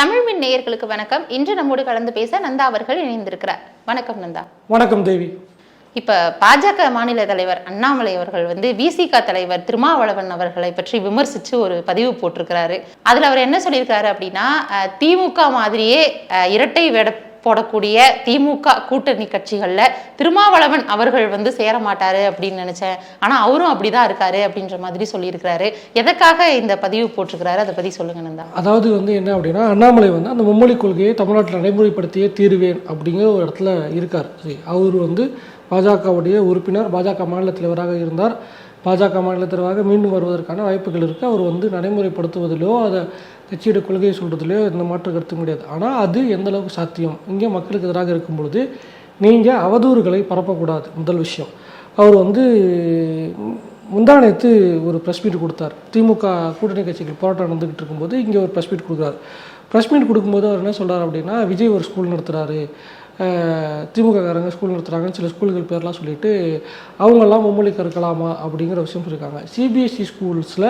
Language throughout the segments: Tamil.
தமிழ்மின் நேயர்களுக்கு வணக்கம். இன்று நம்மோடு கலந்து பேச நந்தா அவர்கள் இணைந்திருக்கிறார். வணக்கம் நந்தா. வணக்கம் தேவி. இப்ப பாஜக மாநில தலைவர் அண்ணாமலை அவர்கள் வந்து விசிக தலைவர் திருமாவளவன் அவர்களை பற்றி விமர்சிச்சு ஒரு பதிவு போட்டிருக்கிறாரு. அதுல அவர் என்ன சொல்லியிருக்காரு அப்படின்னா திமுக மாதிரியே இரட்டை வேட போடக்கூடிய திமுக கூட்டணி கட்சிகளில் திருமாவளவன் அவர்கள் வந்து சேர மாட்டார் அப்படின்னு நினைச்சேன். ஆனால் அவரும் அப்படிதான் இருக்காரு அப்படின்ற மாதிரி சொல்லியிருக்கிறாரு. எதற்காக இந்த பதிவு போட்டிருக்கிறாரு? அதை பற்றி சொல்லுங்க நந்தா. அதாவது வந்து என்ன அப்படின்னா அண்ணாமலை வந்து அந்த மும்மொழி கொள்கையை தமிழ்நாட்டில் நடைமுறைப்படுத்தியே தீருவேன் அப்படிங்கிற ஒரு இடத்துல இருக்கார். சரி அவர் வந்து பாஜகவுடைய உறுப்பினர் பாஜக மாநில தலைவராக இருந்தார். பாஜக மாநில தலைவராக மீண்டும் வருவதற்கான வாய்ப்புகள் இருக்குது அவர் வந்து நடைமுறைப்படுத்துவதிலோ அதை கட்சியோட கொள்கையை சொல்கிறதுலையோ எந்த மாற்று கருத்து முடியாது ஆனால் அது எந்த அளவுக்கு சாத்தியம்? இங்கே மக்களுக்கு எதிராக இருக்கும் பொழுது நீங்கள் அவதூறுகளை பரப்பக்கூடாது. முதல் விஷயம். அவர் வந்து முந்தானத்து ஒரு ப்ரெஸ் மீட் கொடுத்தார். திமுக கூட்டணி கட்சிகள் போராட்டம் நடந்துகிட்டு இருக்கும்போது இங்கே ஒரு ப்ரெஸ் மீட் கொடுக்குறாரு. ப்ரெஸ் மீட் கொடுக்கும்போது அவர் என்ன சொல்கிறார் அப்படின்னா விஜய் ஒரு ஸ்கூல் நடத்துகிறாரு திமுககாரங்க ஸ்கூல் நடத்துகிறாங்கன்னு சில ஸ்கூல்கள் பேர்லாம் சொல்லிட்டு அவங்கெல்லாம் மும்மொழி கற்கலாமா? அப்படிங்கிற விஷயம் சொல்லியிருக்காங்க. சிபிஎஸ்சி ஸ்கூல்ஸில்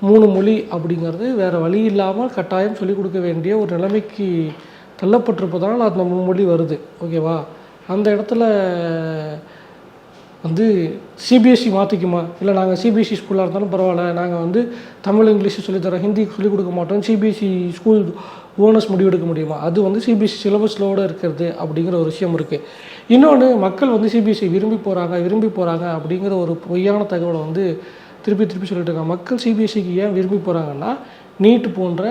மூணு மொழி அப்படிங்கிறது வேறு வழி இல்லாமல் கட்டாயம் சொல்லிக் கொடுக்க வேண்டிய ஒரு நிலைமைக்கு தள்ளப்பட்டிருப்பதால் அந்த மொழி வருது. ஓகேவா? அந்த இடத்துல வந்து சிபிஎஸ்சி மாற்றிக்குமா இல்லை நாங்கள் சிபிஎஸ்சி ஸ்கூலாக இருந்தாலும் பரவாயில்ல. நாங்கள் வந்து தமிழ் இங்கிலீஷ் சொல்லித்தரோம் ஹிந்தி சொல்லிக் கொடுக்க மாட்டோம். சிபிஎஸ்சி ஸ்கூல் ஓனர்ஸ் முடிவெடுக்க முடியுமா? அது வந்து சிபிஎஸ்சி சிலபஸ்லோடு இருக்கிறது அப்படிங்கிற ஒரு விஷயம் இருக்குது இன்னொன்று மக்கள் வந்து சிபிஎஸ்சி விரும்பி போகிறாங்க விரும்பி போகிறாங்க அப்படிங்கிற ஒரு பொய்யான தகவலை வந்து திருப்பி திருப்பி சொல்லிட்டு இருக்காங்க. மக்கள் சிபிஎஸ்சிக்கு ஏன் விரும்பி போகிறாங்கன்னா நீட் போன்ற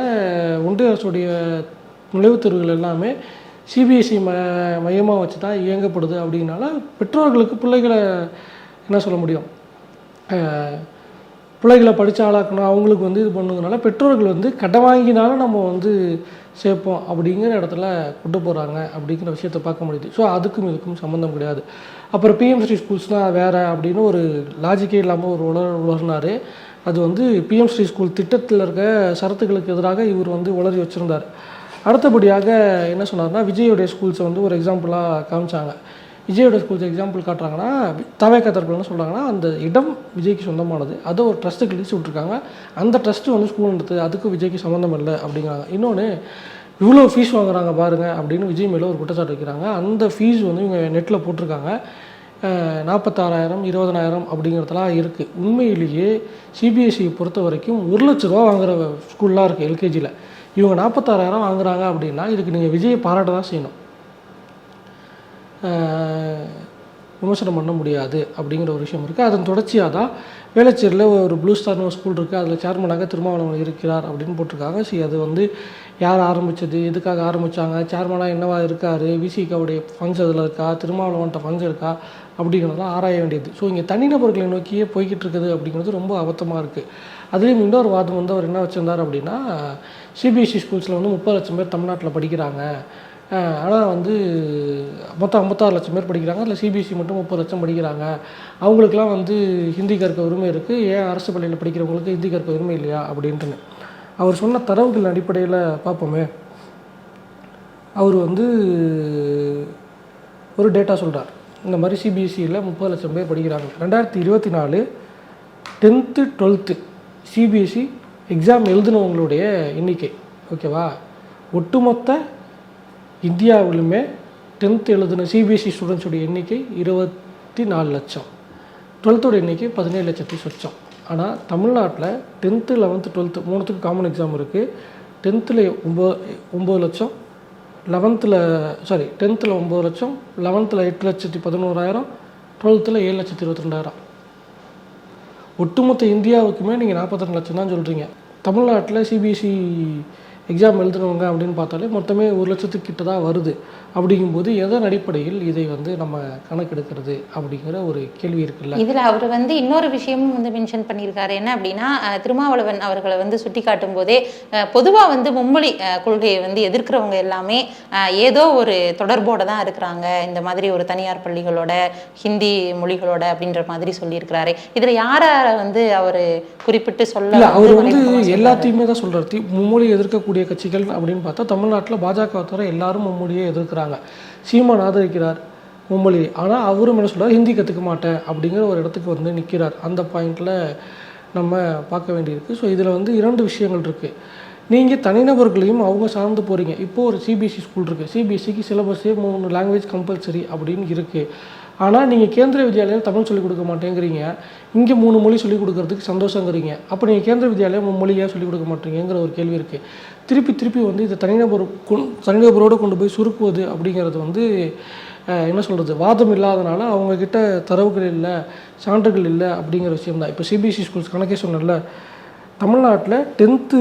ஒன்றிய அரசுடைய நுழைவுத் தேர்வுகள் எல்லாமே சிபிஎஸ்சி ம மையமாக வச்சு தான் இயங்கப்படுது அப்படின்னால பெற்றோர்களுக்கு பிள்ளைகளை என்ன சொல்ல முடியும்? பிள்ளைகளை படித்து ஆளாக்கணும் அவங்களுக்கு வந்து இது பண்ணுறதுனால பெற்றோர்கள் வந்து கடை வாங்கினாலும் நம்ம வந்து சேர்ப்போம் அப்படிங்கிற இடத்துல கொண்டு போகிறாங்க அப்படிங்கிற விஷயத்தை பார்க்க முடியுது. ஸோ அதுக்கும் இதுக்கும் சம்மந்தம் கிடையாது. அப்புறம் பிஎம்ஸ்ரீ ஸ்கூல்ஸ்னால் வேறு அப்படின்னு ஒரு லாஜிக்கே இல்லாமல் ஒரு உலர் உலர்னார் அது வந்து பிஎம்ஸ்ரீ ஸ்கூல் திட்டத்தில் இருக்க சரத்துகளுக்கு எதிராக இவர் வந்து உளறி வச்சுருந்தார். அடுத்தபடியாக என்ன சொன்னார்னா விஜயோடைய ஸ்கூல்ஸை வந்து ஒரு எக்ஸாம்பிளாக காமிச்சாங்க. விஜயோட ஸ்கூல்ஸ் எக்ஸாம்பிள் காட்டுறாங்கன்னா தவேக்கா தரப்புலன்னு சொல்கிறாங்கன்னா அந்த இடம் விஜய்க்கு சொந்தமானது. அதை ஒரு ட்ரஸ்ட்டுக்கு லீஸ் விட்ருக்காங்க அந்த ட்ரஸ்ட்டு வந்து ஸ்கூல் நடத்துது அதுக்கும் விஜய்க்கு சம்மந்தம் இல்லை அப்படிங்கிறாங்க. இன்னொன்று இவ்வளோ ஃபீஸ் வாங்குறாங்க பாருங்க அப்படின்னு விஜய் மேலே ஒரு குற்றச்சாட்டு வைக்கிறாங்க. அந்த ஃபீஸ் வந்து இவங்க நெட்டில் போட்டிருக்காங்க. நாற்பத்தாறாயிரம் இருபதனாயிரம் அப்படிங்கிறதெல்லாம் இருக்குது உண்மையிலேயே சிபிஎஸ்சியை பொறுத்த வரைக்கும் ஒரு லட்ச ரூபா வாங்குற ஸ்கூல்லாம் இருக்குது எல்கேஜியில் இவங்க நாற்பத்தாறாயிரம் வாங்குறாங்க அப்படின்னா இதுக்கு நீங்கள் விஜயை பாராட்ட தான் செய்யணும். விமர்சனம் பண்ண முடியாது அப்படிங்கிற ஒரு விஷயம் இருக்குது அதன் தொடர்ச்சியாக தான் வேளச்சேரியில் ஒரு ப்ளூ ஸ்டார்னு ஒரு ஸ்கூல் இருக்குது அதில் சேர்மனாக திருமாவளவன் இருக்கிறார் அப்படின்னு போட்டிருக்காங்க. சரி அது வந்து யார் ஆரம்பித்தது எதுக்காக ஆரம்பித்தாங்க சேர்மனாக என்னவா இருக்கார்? விசிகாவுடைய ஃபண்ட்ஸ் அதில் இருக்கா? திருமாவளவன்ட்ட ஃபண்ட்ஸ் இருக்கா? அப்படிங்கிறதெல்லாம் ஆராய வேண்டியது. ஸோ இங்கே தனிநபர்களை நோக்கியே போய்கிட்டு இருக்குது அப்படிங்கிறது ரொம்ப அபத்தமாக இருக்குது அதுலேயும் இன்னொரு வாதம் வந்து அவர் என்ன வச்சுருந்தார் அப்படின்னா சிபிஎஸ்சி ஸ்கூல்ஸில் வந்து முப்பது லட்சம் பேர் தமிழ்நாட்டில் படிக்கிறாங்க. ஆனால் வந்து மொத்தம் ஐம்பத்தாறு லட்சம் பேர் படிக்கிறாங்க. அதில் சிபிஎஸ்சி மட்டும் முப்பது லட்சம் படிக்கிறாங்க. அவங்களுக்குலாம் வந்து ஹிந்தி கற்க உரிமை இருக்குது ஏன் அரசு பள்ளியில் படிக்கிறவங்களுக்கு ஹிந்தி கற்க உரிமை இல்லையா? அப்படின்ட்டுன்னு. அவர் சொன்ன தரவுகள் அடிப்படையில் பார்ப்போமே. அவர் வந்து ஒரு டேட்டா சொல்கிறார் இந்த மாதிரி சிபிஎஸ்சியில் முப்பது லட்சம் பேர் படிக்கிறாங்க. ரெண்டாயிரத்தி இருபத்தி நாலு டென்த்து டுவெல்த்து சிபிஎஸ்சி எக்ஸாம் எழுதினவங்களுடைய எண்ணிக்கை. ஓகேவா? ஒட்டுமொத்த இந்தியாவிலுமே டென்த் எழுதின சிபிஎஸ்சி ஸ்டூடெண்ட்ஸோட எண்ணிக்கை இருபத்தி நாலு லட்சம் டுவெல்த்தோட எண்ணிக்கை பதினேழு லட்சத்தி சொச்சம். ஆனால் தமிழ்நாட்டில் டென்த்து லெவன்த்து டுவெல்த்து மூணுத்துக்கு காமன் எக்ஸாம் இருக்குது டென்த்தில் ஒம்பது ஒம்பது லட்சம் லெவன்த்தில் சாரி டென்த்தில் ஒம்பது லட்சம் லெவன்த்தில் எட்டு லட்சத்தி பதினோராயிரம் டுவெல்த்தில் ஏழு லட்சத்தி இருபத்தி ரெண்டாயிரம் ஒட்டுமொத்த இந்தியாவுக்குமே நீங்கள் நாற்பத்தி லட்சம் தான் சொல்கிறீங்க தமிழ்நாட்டில் சிபிஎஸ்சி எக்ஸாம் எழுதுனவங்க அப்படின்னு பார்த்தாலே மொத்தமே ஒரு லட்சத்துக்கு கிட்ட தான் வருது. அப்படிங்கும்போது எதன் அடிப்படையில் இதை வந்து நம்ம கணக்கெடுக்கிறது அப்படிங்கிற ஒரு கேள்வி இருக்குல்ல? இதுல அவர் வந்து இன்னொரு விஷயமும் வந்து மென்ஷன் பண்ணியிருக்காரு. என்ன அப்படின்னா திருமாவளவன் அவர்களை வந்து சுட்டி காட்டும் போதே அஹ், பொதுவா வந்து மும்மொழி கொள்கையை வந்து எதிர்க்கிறவங்க எல்லாமே ஏதோ ஒரு தொடர்போட தான் இருக்கிறாங்க. இந்த மாதிரி ஒரு தனியார் பள்ளிகளோட ஹிந்தி மொழிகளோட அப்படின்ற மாதிரி சொல்லியிருக்கிறாரு. இதுல யார வந்து அவர் குறிப்பிட்டு சொல்ல அவர் வந்து எல்லாத்தையுமே தான் சொல்கிறார் மும்மொழி எதிர்க்கக்கூடிய கட்சிகள் அப்படின்னு பார்த்தா தமிழ்நாட்டில் பாஜக தவிர எல்லாரும் மும்மொழியை எதிர்க்கிறாங்க. சீமான் ஆதரிக்கிறார் மும்மொழி ஆனால் அவரும் என்ன சொல்கிறார் ஹிந்தி கற்றுக்க மாட்டேன் அப்படிங்கிற ஒரு இடத்துக்கு வந்து நிற்கிறார் அந்த பாயிண்டில் நம்ம பார்க்க வேண்டியிருக்கு. ஸோ இதில் வந்து இரண்டு விஷயங்கள் இருக்குது நீங்கள் தனிநபர்களையும் அவங்க சார்ந்து போகிறீங்க இப்போது ஒரு சிபிஎஸ்சி ஸ்கூல் இருக்குது சிபிஎஸ்சிக்கு சிலபஸே மூணு லாங்குவேஜ் கம்பல்சரி அப்படின்னு இருக்குது ஆனால் நீங்கள் கேந்திர வித்யாலயம் தமிழ் சொல்லிக் கொடுக்க மாட்டேங்கிறீங்க. இங்கே மூணு மொழி சொல்லிக் கொடுக்கறதுக்கு சந்தோஷங்கிறீங்க. அப்போ நீங்கள் கேந்திர வித்யாலயம் மொழியாக சொல்லிக் கொடுக்க மாட்டீங்கிற ஒரு கேள்வி இருக்குது திருப்பி திருப்பி வந்து இதை தனிநபர் கொண் தனிநபரோடு கொண்டு போய் சுருக்குவது அப்படிங்கிறது வந்து என்ன சொல்கிறது வாதம் இல்லாதனால அவங்கக்கிட்ட தரவுகள் இல்லை சான்றுகள் இல்லை அப்படிங்கிற விஷயம் தான் இப்போ சிபிஎஸ்சி ஸ்கூல்ஸ் கணக்கே சொன்னேன்ல தமிழ்நாட்டில் டென்த்து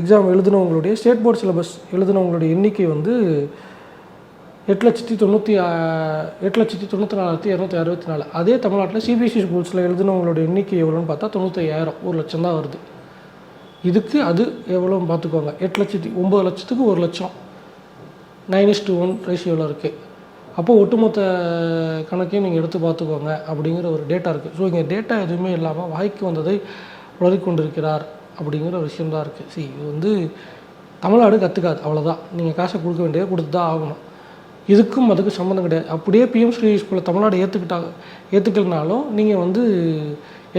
எக்ஸாம் எழுதினவங்களுடைய ஸ்டேட் போர்ட் சிலபஸ் எழுதினவங்களுடைய எண்ணிக்கை வந்து எட்டு லட்சத்தி தொண்ணூற்றி எட்டு லட்சத்தி தொண்ணூற்றி நாலாயிரத்தி இரநூத்தி அறுபத்தி நாலு. அதே தமிழ்நாட்டில் சிபிஎஸ்சி ஸ்கூல்ஸில் எழுதினவங்களோட எண்ணிக்கை எவ்வளோன்னு பார்த்தா தொண்ணூத்தையாயிரம் ஒரு லட்சம் தான் வருது. இதுக்கு அது எவ்வளோன்னு பார்த்துக்கோங்க. எட்டு லட்சத்தி ஒம்பது லட்சத்துக்கு ஒரு லட்சம். நைன் இஸ் ஒன் ரேஷியோவில் இருக்குது அப்போது ஒட்டுமொத்த கணக்கையும் நீங்கள் எடுத்து பார்த்துக்கோங்க அப்படிங்கிற ஒரு டேட்டா இருக்குது ஸோ இங்கே டேட்டா எதுவுமே இல்லாமல் வாய்க்கு வந்ததை வளர்கொண்டிருக்கிறார் அப்படிங்கிற ஒரு விஷயம் தான் இருக்குது சி இது வந்து தமிழ்நாடு கற்றுக்காது அவ்வளோதான் நீங்கள் காசை கொடுக்க வேண்டியதை கொடுத்து தான் ஆகணும். இதுக்கும் அதுக்கு சம்மந்தம் கிடையாது. அப்படியே பிஎம் ஸ்ரீ ஸ்கூலில் தமிழ்நாடு ஏற்றுக்கிட்டாங்க ஏற்றுக்கலனாலும் நீங்கள் வந்து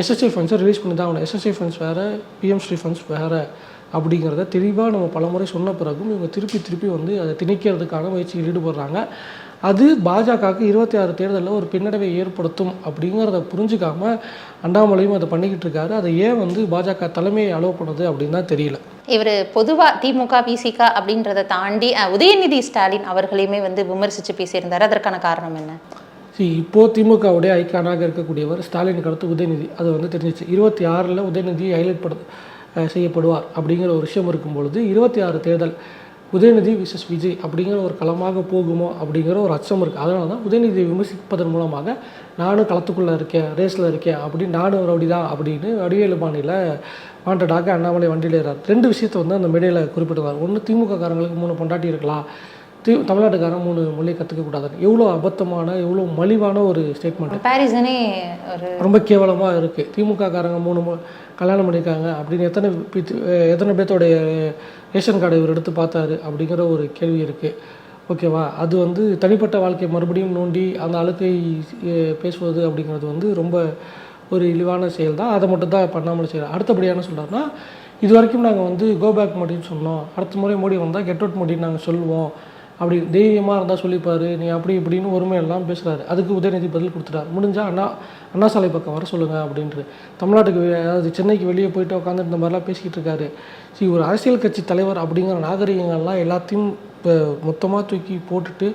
எஸ்எஸ்சி ஃபண்ட்ஸை ரிலீஸ் பண்ணி தான் ஆகணும். எஸ்எஸ்சி ஃபண்ட்ஸ் வேறு பிஎம் ஃபண்ட்ஸ் வேறு அப்படிங்கிறத தெளிவாக நம்ம பலமுறை சொன்ன பிறகும் இவங்க திருப்பி திருப்பி வந்து அதை திணிக்கிறதுக்கான முயற்சியில் ஈடுபடுறாங்க. அது பாஜகவுக்கு இருபத்தி ஆறு தேர்தலில் ஒரு பின்னடைவை ஏற்படுத்தும் அப்படிங்கிறத புரிஞ்சுக்காம அண்ணாமலையும் அதை பண்ணிக்கிட்டு இருக்காரு. அதை ஏன் வந்து பாஜக தலைமையை அலோவ் பண்ணுது அப்படின்னு தான் தெரியல. இவர் பொதுவாக திமுக பிசிக அப்படின்றத தாண்டி உதயநிதி ஸ்டாலின் அவர்களையுமே வந்து விமர்சித்து பேசியிருந்தார். அதற்கான காரணம் என்ன? See இப்போ திமுகவுடைய ஐக்கானாக இருக்கக்கூடியவர் ஸ்டாலினுக்கு அடுத்து உதயநிதி. அது வந்து தெரிஞ்சிச்சு. இருபத்தி ஆறில் உதயநிதி ஹைலைட் படு செய்யப்படுவார் அப்படிங்கிற ஒரு விஷயம் இருக்கும் பொழுது இருபத்தி ஆறு தேர்தல் உதயநிதி விசஸ் விஜய் அப்படிங்கிற ஒரு களமாக போகுமோ அப்படிங்கிற ஒரு அச்சம் இருக்குது அதனால தான் உதயநிதியை விமர்சிப்பதன் மூலமாக நானும் களத்துக்குள்ளே இருக்கேன் ரேஸில் இருக்கேன் அப்படின்னு நானும் ரவுடி தான் அப்படின்னு வடிவேலு பாணியில் வாண்டடாக அண்ணாமலை வண்டியில் ஏறார். ரெண்டு விஷயத்தை வந்து அந்த மேடையில் குறிப்பிட்டிருந்தார் ஒன்று திமுக காரங்களுக்கு மூணு பொண்டாட்டி இருக்கலாம். தி தமிழ்நாட்டுக்காரன் மூணு மொழியை கற்றுக்கக்கூடாதுன்னு எவ்வளோ அபத்தமான எவ்வளோ மலிவான ஒரு ஸ்டேட்மெண்ட் கம்பேரிசனே ஒரு ரொம்ப கேவலமாக இருக்குது திமுக காரங்க மூணு கல்யாணம் பண்ணியிருக்காங்க அப்படின்னு எத்தனை எத்தனை பேர்த்தோடைய ரேஷன் கார்டை இவர் எடுத்து பார்த்தாரு அப்படிங்கிற ஒரு கேள்வி இருக்குது ஓகேவா? அது வந்து தனிப்பட்ட வாழ்க்கையை மறுபடியும் நோண்டி அந்த அழுக்கை பேசுவது அப்படிங்கிறது வந்து ரொம்ப ஒரு இழிவான செயல் தான் அதை மட்டும் தான் பண்ணாமல் செய்யலாம் அடுத்தபடியாக என்ன சொல்கிறாருன்னா இது வரைக்கும் நாங்கள் வந்து கோ பேக் மோடின்னு சொன்னோம். அடுத்த முறை மோடி வந்தால் கெட் அவுட் மோடின்னு நாங்கள் சொல்லுவோம். அப்படி தைரியமாக இருந்தால் சொல்லிப்பார். நீ அப்படி இப்படின்னு ஒருமையெல்லாம் பேசுகிறாரு அதுக்கு உதயநிதி பதில் கொடுத்துட்டார். முடிஞ்சால் அண்ணா அண்ணா சாலை பக்கம் வர சொல்லுங்கள் அப்படின்ட்டு. தமிழ்நாட்டுக்கு அதாவது சென்னைக்கு வெளியே போயிட்டு உட்காந்து இந்த மாதிரிலாம் பேசிக்கிட்டு இருக்காரு. சரி ஒரு அரசியல் கட்சி தலைவர் அப்படிங்கிற நாகரிகங்கள்லாம் எல்லாத்தையும் இப்போ மொத்தமாக தூக்கி போட்டுட்டு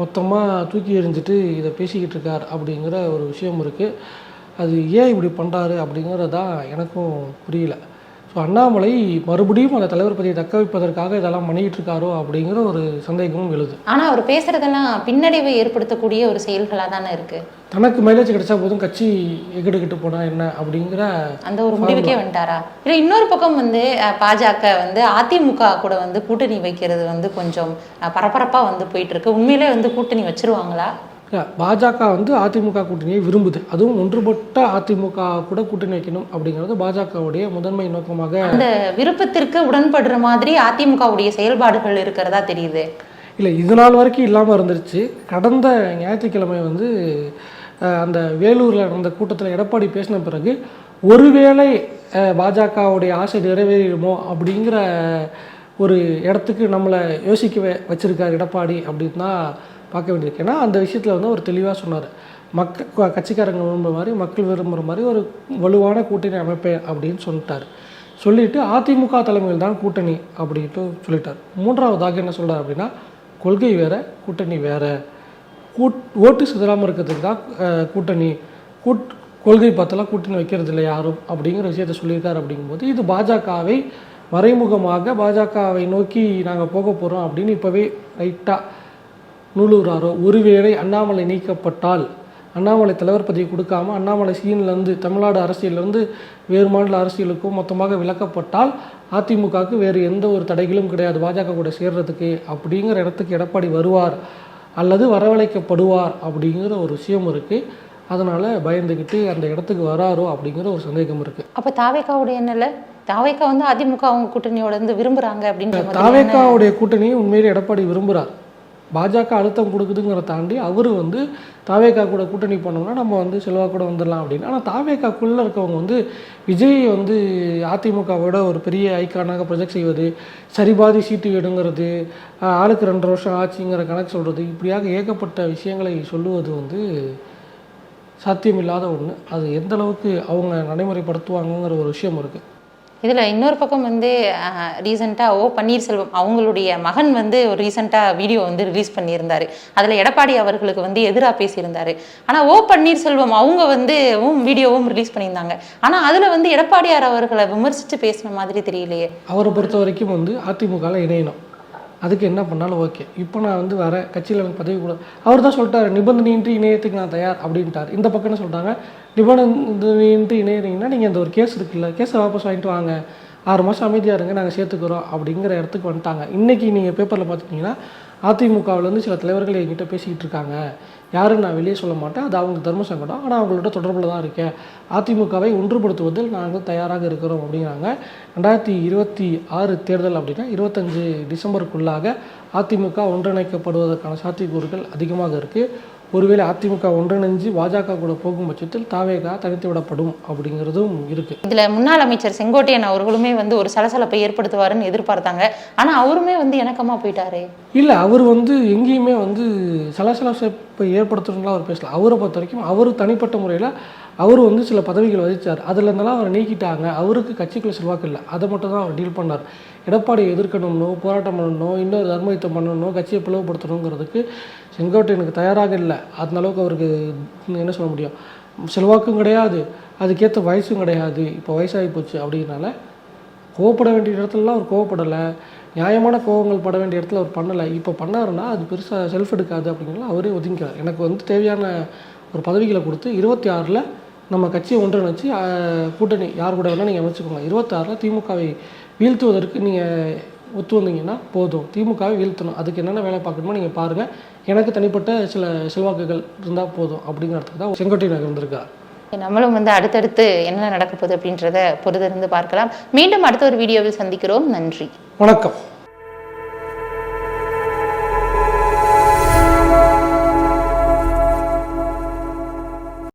மொத்தமாக தூக்கி எறிஞ்சிட்டு இதை பேசிக்கிட்டு இருக்கார் அப்படிங்கிற ஒரு விஷயம் இருக்குது அது ஏன் இப்படி பண்ணுறாரு அப்படிங்கிறதான் எனக்கும் புரியல. ஸோ அண்ணாமலை மறுபடியும் அந்த தலைவர் பதவியை தக்க வைப்பதற்காக இதெல்லாம் பண்ணிக்கிட்டு இருக்காரோ அப்படிங்கிற ஒரு சந்தேகமும் எழுது. ஆனா அவர் பேசுறதெல்லாம் பின்னடைவை ஏற்படுத்தக்கூடிய ஒரு செயல்களா தானே இருக்கு. தனக்கு மைலேஜ் கிடைச்சா போதும் கட்சி எகிட்டுக்கிட்டு போனால் என்ன அப்படிங்கிற அந்த ஒரு முடிவுக்கே வந்துட்டாரா? இல்லை இன்னொரு பக்கம் வந்து பாஜக வந்து அதிமுக கூட வந்து கூட்டணி வைக்கிறது வந்து கொஞ்சம் அஹ், பரபரப்பா வந்து போயிட்டு இருக்கு உண்மையிலே வந்து கூட்டணி வச்சிருவாங்களா? பாஜக வந்து அதிமுக கூட்டணியை விரும்புது. அதுவும் ஒன்றுபட்ட அதிமுக கூட கூட்டணி வைக்கணும் அப்படிங்கிறது பாஜகவுடைய முதன்மை நோக்கமாக அந்த விருப்பத்திற்கு உடன்படுற மாதிரி அதிமுகவுடைய செயல்பாடுகள் இருக்கிறதா தெரியுது? இல்லை இது நாள் வரைக்கும் இல்லாமல் இருந்துருச்சு. கடந்த ஞாயிற்றுக்கிழமை வந்து அந்த வேலூரில் நடந்த கூட்டத்தில் எடப்பாடி பேசின பிறகு ஒருவேளை பாஜகவுடைய ஆசை நிறைவேறிடுமோ அப்படிங்கிற ஒரு இடத்துக்கு நம்மளை யோசிக்க வச்சிருக்கார் எடப்பாடி அப்படின்னு தான் பார்க்க வேண்டியிருக்கு. ஏன்னா அந்த விஷயத்தில் வந்து அவர் தெளிவாக சொன்னார். மக்கள் கட்சிக்காரங்க விரும்புகிற மாதிரி மக்கள் விரும்புகிற மாதிரி ஒரு வலுவான கூட்டணி அமைப்பேன் அப்படின்னு சொல்லிட்டார். சொல்லிட்டு அதிமுக தலைமையில் தான் கூட்டணி அப்படின்ட்டு சொல்லிட்டார். மூன்றாவதாக என்ன சொல்கிறார் அப்படின்னா கொள்கை வேறு கூட்டணி வேற. கூட் ஓட்டு சிதறாமல் இருக்கிறதுக்கு தான் கூட்டணி. கூட் கொள்கை பார்த்தெல்லாம் கூட்டணி வைக்கிறது இல்லை யாரும் அப்படிங்கிற விஷயத்த சொல்லியிருக்காரு அப்படிங்கும்போது இது பாஜகவை மறைமுகமாக பாஜகவை நோக்கி நாங்கள் போக போகிறோம் அப்படின்னு இப்போவே ரைட்டாக நூலூராரோ ஒருவேளை அண்ணாமலை நீக்கப்பட்டால் அண்ணாமலை தலைவர் பதவி கொடுக்காம அண்ணாமலை சீன்லேருந்து தமிழ்நாடு அரசியலிருந்து வேறு மாநில அரசியலுக்கும் மொத்தமாக விலக்கப்பட்டால் அதிமுகவுக்கு வேறு எந்த ஒரு தடைகளும் கிடையாது. பாஜக கூட சேர்றதுக்கு அப்படிங்கிற இடத்துக்கு எடப்பாடி வருவார் அல்லது வரவழைக்கப்படுவார் அப்படிங்கிற ஒரு விஷயம் இருக்குது அதனால் பயந்துக்கிட்டு அந்த இடத்துக்கு வராரோ அப்படிங்கிற ஒரு சந்தேகம் இருக்குது அப்ப தாவேக்காவுடைய என்னல தாவேக்கா வந்து அதிமுக அவங்க கூட்டணியோட இருந்து விரும்புறாங்க அப்படின்ற மாதிரி தாவேக்காவுடைய கூட்டணியை உண்மையிலே எடப்பாடி விரும்புகிறார் பாஜக அழுத்தம் கொடுக்குதுங்கிறத தாண்டி அவர் வந்து தாவேக்கா கூட கூட்டணி பண்ணோம்னா நம்ம வந்து செல்வா கூட வந்துடலாம் அப்படின்னு. ஆனால் தாவேக்காக்குள்ளே இருக்கவங்க வந்து விஜய் வந்து அதிமுகவோட ஒரு பெரிய ஐக்கானாக ப்ரொஜெக்ட் செய்வது சரிபாதி சீட்டு வேணுங்கிறது ஆளுக்கு ரெண்டு வருஷம் ஆச்சுங்கிற கணக்கு சொல்கிறது இப்படியாக ஏகப்பட்ட விஷயங்களை சொல்லுவது வந்து சாத்தியமில்லாத ஒன்று அது எந்த அளவுக்கு அவங்க நடைமுறைப்படுத்துவாங்கங்கிற ஒரு விஷயம் இருக்குது இதில் இன்னொரு பக்கம் வந்து ரீசெண்டாக ஓ பன்னீர்செல்வம் அவங்களுடைய மகன் வந்து ஒரு ரீசெண்டாக வீடியோ வந்து ரிலீஸ் பண்ணியிருந்தாரு. அதில் எடப்பாடி அவர்களுக்கு வந்து எதிராக பேசியிருந்தார். ஆனால் ஓ பன்னீர்செல்வம் அவங்க வந்து வீடியோவும் ரிலீஸ் பண்ணியிருந்தாங்க. ஆனால் அதில் வந்து எடப்பாடியார் அவர்களை விமர்சித்து பேசின மாதிரி தெரியலையே. அவரை பொறுத்த வரைக்கும் வந்து அதிமுகவில் இணையணும். அதுக்கு என்ன பண்ணாலும் ஓகே. இப்போ நான் வந்து வர கட்சியில் எனக்கு பதவி கூட அவர் தான் சொல்லிட்டாரு நிபந்தனையின்றி இணையத்துக்கு நான் தயார் அப்படின்ட்டார். இந்த பக்கம் என்ன சொல்கிறாங்க நிபந்தனையின்றி இணையிறீங்கன்னா நீங்கள் இந்த ஒரு கேஸ் இருக்குல்ல கேஸை வாபஸ் வாங்கிட்டு வாங்க. ஆறு மாதம் அமைதியாக இருங்க நாங்கள் சேர்த்துக்கிறோம் அப்படிங்கிற இடத்துக்கு வந்துட்டாங்க. இன்றைக்கி நீங்கள் பேப்பரில் பார்த்துட்டிங்கன்னா அதிமுகவிலேருந்து சில தலைவர்கள் என்கிட்ட பேசிக்கிட்டு இருக்காங்க. யாரும் நான் வெளியே சொல்ல மாட்டேன். அது அவங்க தர்ம சங்கடம். ஆனால் அவங்களோட தொடர்பில் தான் இருக்கேன். அதிமுகவை ஒன்றுபடுத்துவதில் நாங்கள் தயாராக இருக்கிறோம் அப்படிங்கிறாங்க. ரெண்டாயிரத்தி இருபத்தி ஆறு தேர்தல் அப்படின்னா இருபத்தஞ்சு டிசம்பருக்குள்ளாக அதிமுக ஒன்றிணைக்கப்படுவதற்கான சாத்தியக்கூறுகள் அதிகமாக இருக்குது ஒருவேளை அதிமுக ஒன்றிணைஞ்சு பாஜக கூட போகும் பட்சத்தில் தாவேகா தனித்து விடப்படும் அப்படிங்கிறதும் இருக்குது இதில் முன்னாள் அமைச்சர் செங்கோட்டையன் அவர்களுமே வந்து ஒரு சலசலப்பை ஏற்படுத்துவாருன்னு எதிர்பார்த்தாங்க. ஆனால் அவருமே வந்து இணக்கமாக போயிட்டாரே. இல்லை அவர் வந்து எங்கேயுமே வந்து சலசலப்பை ஏற்படுத்தணும்லாம் அவர் பேசல. அவரை பொறுத்த வரைக்கும் அவர் தனிப்பட்ட முறையில் அவர் வந்து சில பதவிகள் வகிச்சார். அதில் இருந்தெல்லாம் அவரை நீக்கிட்டாங்க. அவருக்கு கட்சிக்குள்ள செல்வாக்கு இல்லை. அதை மட்டும் தான் அவர் டீல் பண்ணார். எடப்பாடியை எதிர்க்கணும்னோ போராட்டம் பண்ணணும் இன்னொரு தர்மயுத்தம் பண்ணணும் கட்சியை பிளவுபடுத்தணுங்கிறதுக்கு செங்கோட்டையனுக்கு தயாராக இல்லை. அந்த அளவுக்கு அவருக்கு என்ன சொல்ல முடியும்? செல்வாக்கும் கிடையாது. அதுக்கேற்ற வயசும் கிடையாது. இப்போ வயசாகி போச்சு அப்படின்னால கோவப்பட வேண்டிய இடத்துலலாம் அவர் கோவப்படலை. நியாயமான கோவங்கள் பட வேண்டிய இடத்துல அவர் பண்ணலை. இப்போ பண்ணாருன்னா அது பெருசாக செல்ஃப் எடுக்காது அப்படிங்கிறத அவரே ஒதுங்கிக்கிறார். எனக்கு வந்து தேவையான ஒரு பதவிகளை கொடுத்து இருபத்தி ஆறில் நம்ம கட்சியை ஒன்றிணைச்சு கூட்டணி யார் கூட வேணால் நீங்கள் அமைச்சுக்கோங்க. இருபத்தாறில் திமுகவை வீழ்த்துவதற்கு நீங்கள் ஒத்து வந்தீங்கன்னா போதும். திமுகவை வீழ்த்தணும். அதுக்கு என்னென்ன வேலை பார்க்கணுமோ நீங்கள் பாருங்கள் எனக்கு தனிப்பட்ட சில செல்வாக்குகள் இருந்தால் போதும் அப்படிங்கிறதுக்கு தான் செங்கோட்டையன் இருந்திருக்கார் நம்மளும் வந்து அடுத்தடுத்து என்ன நடக்க போகுது அப்படின்றத பொறுத்திருந்து பார்க்கலாம். மீண்டும் அடுத்த ஒரு வீடியோவில் சந்திக்கிறோம். நன்றி. வணக்கம்.